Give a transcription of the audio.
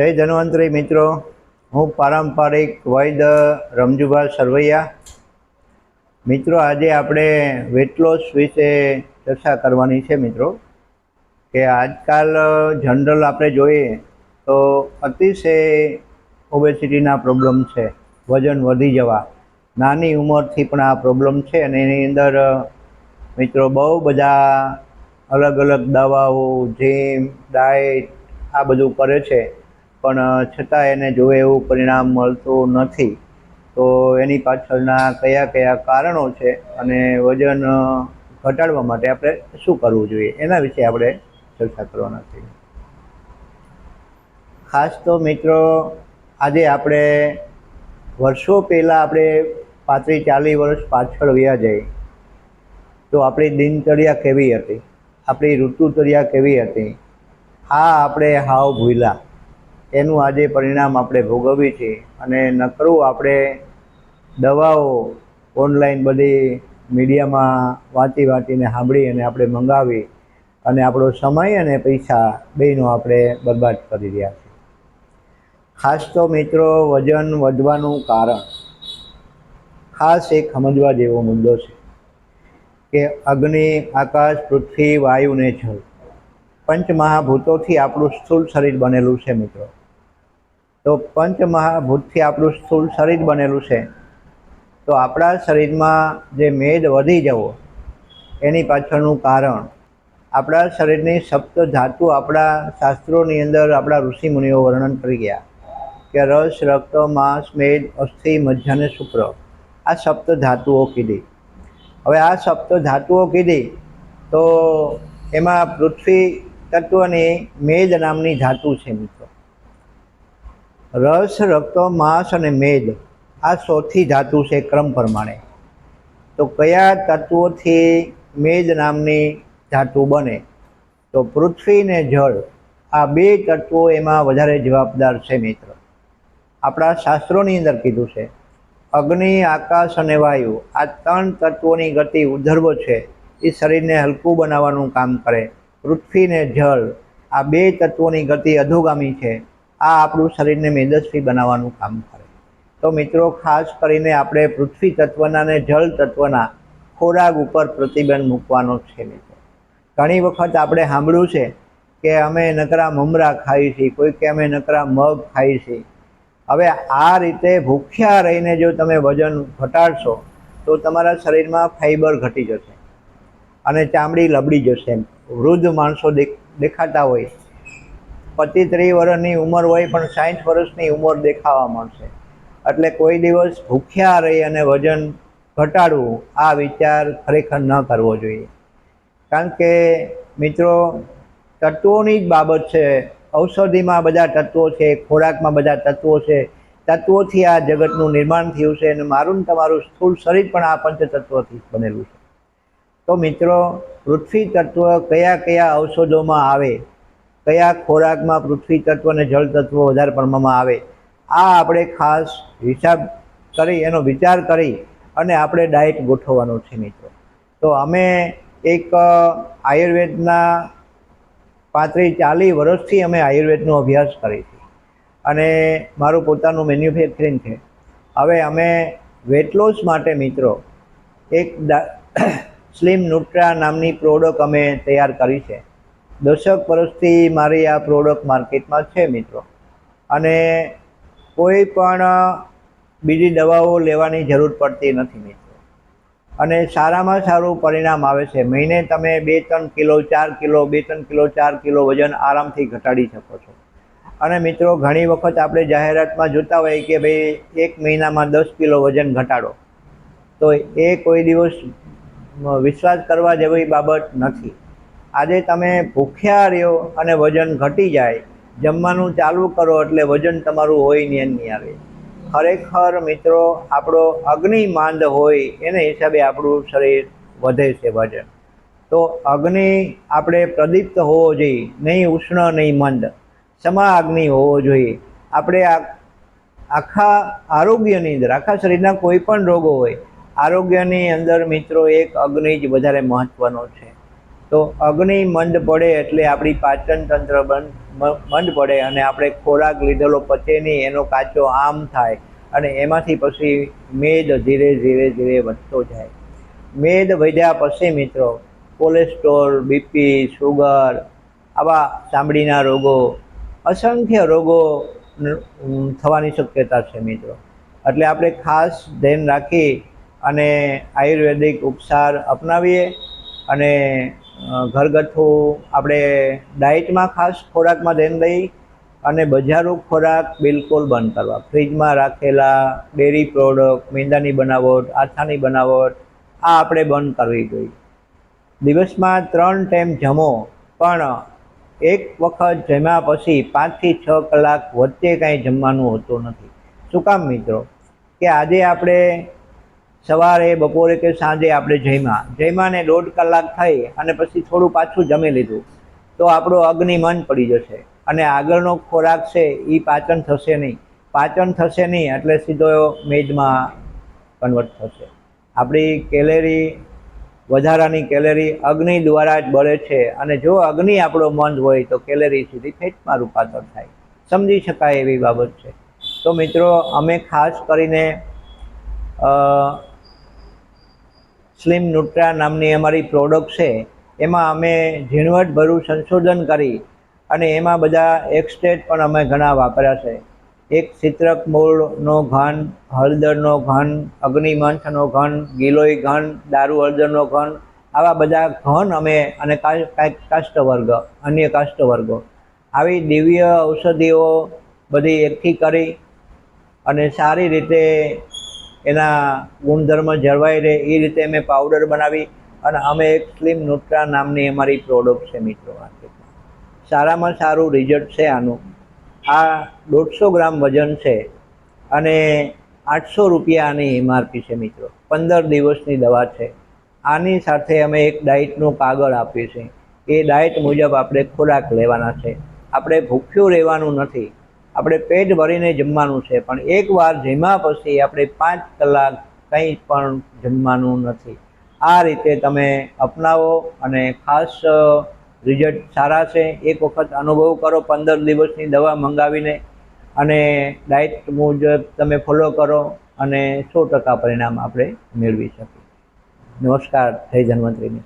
જય ધન્વંતરી મિત્રો. હું પારંપરિક વૈદ રમજુભા સરવૈયા. મિત્રો, આજે આપણે વેટ લોસ વિશે ચર્ચા કરવાની છે મિત્રો. કે આજકાલ જનરલ આપણે જોઈએ તો અતિશય ઓબેસિટીના પ્રોબ્લેમ છે. વજન વધી જવા. નાની ઉંમરથી પણ આ પ્રોબ્લેમ છે અને એની અંદર મિત્રો, બહુ બધા અલગ અલગ દવાઓ જીમ ડાયટ આ બધું કરે છે. પણ છતાં એને જોવે એવું પરિણામ મળતું નથી. તો એની પાછળના કયા કયા કારણો છે અને વજન ઘટાડવા માટે આપણે શું કરવું જોઈએ? એના વિશે આપણે ચર્ચા કરવાના છીએ. ખાસ તો મિત્રો, આજે આપણે વર્ષો પહેલાં આપણે પાંત્રીસ ચાલીસ વર્ષ પાછળ વ્યા જઈએ તો આપણી દિનચર્યા કેવી હતી? આપણી ઋતુચર્યા કેવી હતી? આ આપણે હાવ ભૂલ્યા. એનું આજે પરિણામ આપણે ભોગવીએ છીએ અને નકરું આપણે દવાઓ ઓનલાઈન બધી મીડિયામાં વાંચી વાંચીને સાંભળી અને આપણે મંગાવી અને આપણો સમય અને પૈસા બેયનો આપણે બરબાદ કરી રહ્યા છીએ. ખાસ તો મિત્રો વજન વધવાનું કારણ ખાસ એક સમજવા જેવો મુદ્દો છે કે અગ્નિ, આકાશ, પૃથ્વી વાયુ ને જળ પંચ આપણું સ્થૂળ શરીર બનેલું છે મિત્રો. તો પંચમહાભૂતથી આપણું સ્થૂળ શરીર બનેલું છે. તો આપણા શરીરમાં જે મેદ વધી જવો, એની પાછળનું કારણ, આપણા શરીરની સપ્ત ધાતુ આપણા શાસ્ત્રોની અંદર આપણા ઋષિમુનિઓ વર્ણન કરી ગયા કે રસ, રક્ત, માંસ, મેદ, અસ્થિ, મજ્જા અને શુક્ર, આ સપ્ત ધાતુઓ કીધી. હવે આ સપ્ત ધાતુઓ કીધી તો એમાં પૃથ્વી તત્વની મેદ નામની ધાતુ છે મિત્રો. રસ, રક્ત, માંસ અને મેદ આ સૌથી ધાતુ છે ક્રમ પ્રમાણે. તો કયા તત્વોથી મેદ નામની ધાતુ બને? તો પૃથ્વી ને જળ આ બે તત્વો એમાં વધારે જવાબદાર છે મિત્ર. આપણા શાસ્ત્રોની અંદર કીધું છે, અગ્નિ, આકાશ અને વાયુ આ ત્રણ તત્વોની ગતિ ઉધર્વ છે. એ શરીરને હલકું બનાવવાનું કામ કરે. પૃથ્વી ને જળ આ બે તત્વોની ગતિ અધોગામી છે. આ આપણું શરીરને મેદસ્વી બનાવવાનું કામ કરે. તો મિત્રો, ખાસ કરીને આપણે પૃથ્વી તત્વના અને જળ તત્વના ખોરાક ઉપર પ્રતિબંધ મૂકવાનો છે મિત્રો. ઘણી વખત આપણે સાંભળ્યું છે કે અમે નકરા મમરા ખાઈએ છીએ કોઈ કે અમે નકરા મગ ખાઈએ છીએ. હવે આ રીતે ભૂખ્યા રહીને જો તમે વજન ઘટાડશો, તો તમારા શરીરમાં ફાઈબર ઘટી જશે અને ચામડી લબડી જશે વૃદ્ધ માણસો દેખાતા હોય પચીસ ત્રીસ વર્ષની ઉંમર હોય પણ સાઠ વર્ષની ઉંમર દેખાવા મળશે. એટલે કોઈ દિવસ ભૂખ્યા રહી અને વજન ઘટાડવું આ વિચાર ખરેખર ન કરવો જોઈએ. કારણ કે મિત્રો, તત્વોની જ બાબત છે. ઔષધિમાં બધા તત્વો છે, ખોરાકમાં બધા તત્વો છે. તત્વોથી આ જગતનું નિર્માણ થયું છે અને મારું ને તમારું સ્થૂળ શરીર પણ આ પંચતત્વથી બનેલું છે. તો મિત્રો, પૃથ્વી તત્વ કયા કયા ઔષધોમાં આવે કયા ખોરાકમાં પૃથ્વી તત્વ અને જળ તત્વ વધારે પ્રમાણમાં આવે? આ આપણે ખાસ હિસાબ કરી, એનો વિચાર કરી અને આપણે ડાયટ ગોઠવવાનો છે મિત્રો. તો અમે એક આયુર્વેદના પાંત્રીસ ચાલીસ વર્ષથી અમે આયુર્વેદનો અભ્યાસ કરી છે અને મારું પોતાનું મેન્યુફેક્ચરિંગ છે. હવે અમે વેટ લોસ માટે મિત્રો, એક સ્લિમ ન્યુટ્રા નામની પ્રોડક્ટ અમે તૈયાર કરી છે. દશક વર્ષથી મારી આ પ્રોડક્ટ માર્કેટમાં છે મિત્રો. અને કોઈ પણ બીજી દવાઓ લેવાની જરૂર પડતી નથી મિત્રો. અને સારામાં સારું પરિણામ આવે છે. મહિને તમે બે ત્રણ કિલો, ચાર કિલો, બે ત્રણ કિલો, ચાર કિલો વજન આરામથી ઘટાડી શકો છો. અને મિત્રો, ઘણી વખત આપણે જાહેરાતમાં જોતા હોઈએ કે ભાઈ, એક મહિનામાં દસ કિલો વજન ઘટાડો. તો એ કોઈ દિવસ વિશ્વાસ કરવા જેવી બાબત નથી. આજે તમે ભૂખ્યા રહ્યો અને વજન ઘટી જાય, જમવાનું ચાલુ કરો એટલે વજન તમારું હોય ને નહીં આવે. ખરેખર મિત્રો, આપણો અગ્નિ માંદ હોય એને હિસાબે આપણું શરીર વધે છે વજન. તો અગ્નિ આપણે પ્રદીપ્ત હોવો જોઈએ, નહીં ઉષ્ણ, નહીં મંદ. સમા અગ્નિ હોવો જોઈએ. આપણે આખા આરોગ્યની અંદર, આખા શરીરના કોઈ પણ રોગો હોય, આરોગ્યની અંદર મિત્રો એક અગ્નિ જ વધારે મહત્ત્વનો છે. તો અગ્નિ મંદ પડે એટલે આપણી પાચન તંત્ર બંધ મંદ પડે અને આપણે ખોરાક લીધેલો પચે નહીં એનો કાચો આમ થાય અને એમાંથી પછી મેદ ધીરે ધીરે ધીરે વધતો જાય. મેદ વધ્યા પછી મિત્રો, કોલેસ્ટ્રોલ, બીપી, સુગર, આવા ચામડીના રોગો, અસંખ્ય રોગો થવાની શક્યતા છે મિત્રો. એટલે આપણે ખાસ ધ્યાન રાખી અને આયુર્વેદિક ઉપચાર અપનાવીએ અને ઘરગથ્થુ આપણે ડાયટમાં ખાસ ખોરાકમાં ધ્યાન દઈ અને બજારો ખોરાક બિલકુલ બંધ કરવા. ફ્રીજમાં રાખેલા ડેરી પ્રોડક્ટ, મેંદાની બનાવટ આથાની બનાવટ, આ આપણે બંધ કરવી જોઈએ. દિવસમાં ત્રણ ટાઈમ જમો, પણ એક વખત જમ્યા પછી પાંચથી છ કલાક વચ્ચે કાંઈ જમવાનું હોતું નથી. શું કામ મિત્રો? કે આજે આપણે સવારે, બપોરે કે સાંજે આપણે જમ્યા. જમ્યા ને દોઢ કલાક થઈ અને પછી થોડું પાછું જમી લીધું. તો આપણો અગ્નિમન પડી જશે અને આગળનો ખોરાક છે એ પાચન થશે નહીં. પાચન થશે નહીં એટલે સીધો મેદમાં કન્વર્ટ થશે. આપણી કેલેરી, વધારાની કેલેરી અગ્નિ દ્વારા જ બળે છે અને જો અગ્નિ આપણો મંદ હોય તો કેલેરી સુધી ફેટમાં રૂપાંતર થાય. સમજી શકાય એવી બાબત છે. તો મિત્રો, અમે ખાસ કરીને સ્લિમ ન્યુટ્રા નામની અમારી પ્રોડક્ટ છે. એમાં અમે ઝીણવટભર્યું સંશોધન કરી અને એમાં બધા એક્સટેટ પણ અમે ઘણા વાપર્યા છે. એક ચિત્રક મૂળનો ઘન, હળદરનો ઘન, અગ્નિમંથનો ઘન, ગિલોય ઘન, દારૂ હળદરનો ઘન, આવા બધા ઘન અમે અને કાંઈક વર્ગ અન્ય કાષ્ટ વર્ગો આવી દિવ્ય ઔષધિઓ બધી એકઠી કરી અને સારી રીતે એના ગુણધર્મ જળવાઈ રહે, એ રીતે અમે પાવડર બનાવી અને અમે એક સ્લિમ નુટ્રા નામની અમારી પ્રોડક્ટ છે મિત્રો માર્કેટમાં સારામાં સારું રિઝલ્ટ છે આનું. આ દોઢસો ગ્રામ વજન છે અને આઠસો રૂપિયા આની એમઆરપી છે મિત્રો. પંદર દિવસની દવા છે. આની સાથે અમે એક ડાયટનું કાગળ આપીએ છીએ. એ ડાયટ મુજબ આપણે ખોરાક લેવાના છે. આપણે ભૂખ્યું રહેવાનું નથી. આપણે પેટ ભરીને જમવાનું છે, પણ એકવાર જમ્યા પછી આપણે પાંચ કલાક કંઈ પણ જમવાનું નથી. આ રીતે તમે અપનાવો અને ખાસ રિઝલ્ટ સારા છે. એક વખત અનુભવ કરો, પંદર દિવસની દવા મંગાવીને અને ડાયટ મુજબ તમે ફોલો કરો અને સો ટકા પરિણામ આપણે મેળવી શકીએ. નમસ્કાર, જય ધન્વંતરીની